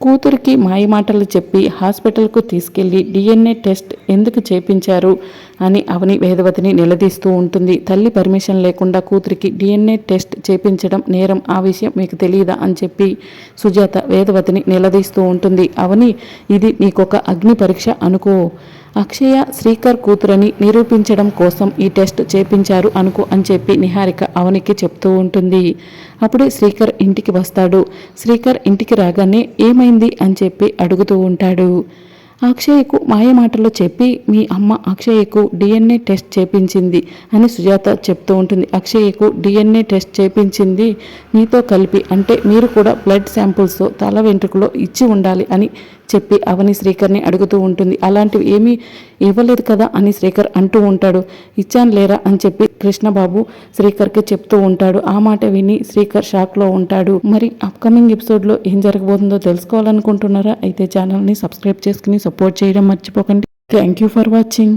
కూతురికి మాయమాటలు చెప్పి హాస్పిటల్కు తీసుకెళ్ళి డిఎన్ఏ టెస్ట్ ఎందుకు చేపించారు? అని అవని వేదవతిని నిలదీస్తూ ఉంటుంది. తల్లి పర్మిషన్ లేకుండా కూతురికి డిఎన్ఏ టెస్ట్ చేపించడం నేరం ఆ విషయం మీకు తెలియదా అని చెప్పి సుజాత వేదవతిని నిలదీస్తూ ఉంటుంది. అవని ఇది నీకొక అగ్ని పరీక్ష అనుకో. అక్షయ శ్రీకర్ కూతురని నిరూపించడం కోసం ఈ టెస్ట్ చేపించారు అనుకో అని చెప్పి నిహారిక అవనికి చెప్తూ ఉంటుంది. అప్పుడే శ్రీకర్ ఇంటికి వస్తాడు. శ్రీకర్ ఇంటికి రాగానే ఏమైంది అని చెప్పి అడుగుతూ ఉంటాడు. అక్షయకు మాయమాటలు చెప్పి మీ అమ్మ అక్షయ్యకు డిఎన్ఏ టెస్ట్ చేపించింది అని సుజాత చెప్తూ ఉంటుంది. అక్షయ్యకు డిఎన్ఏ టెస్ట్ చేపించింది మీతో కలిపి అంటే మీరు కూడా బ్లడ్ శాంపుల్స్తో తల వెంట్రుకలో ఇచ్చి ఉండాలి అని చెప్పి అవని శ్రీకర్ని అడుగుతూ ఉంటుంది. అలాంటివి ఏమీ ఇవ్వలేదు కదా అని శ్రీకర్ అంటూ ఉంటాడు. ఇచ్చాను లేరా అని చెప్పి కృష్ణబాబు శ్రీకర్కి చెప్తూ ఉంటాడు. ఆ మాట విని శ్రీకర్ షాక్లో ఉంటాడు. మరి అప్కమింగ్ ఎపిసోడ్లో ఏం జరగబోతుందో తెలుసుకోవాలనుకుంటున్నారా? అయితే ఛానల్ని సబ్స్క్రైబ్ చేసుకుని సపోర్ట్ చేయడం మర్చిపోకండి. Thank you for watching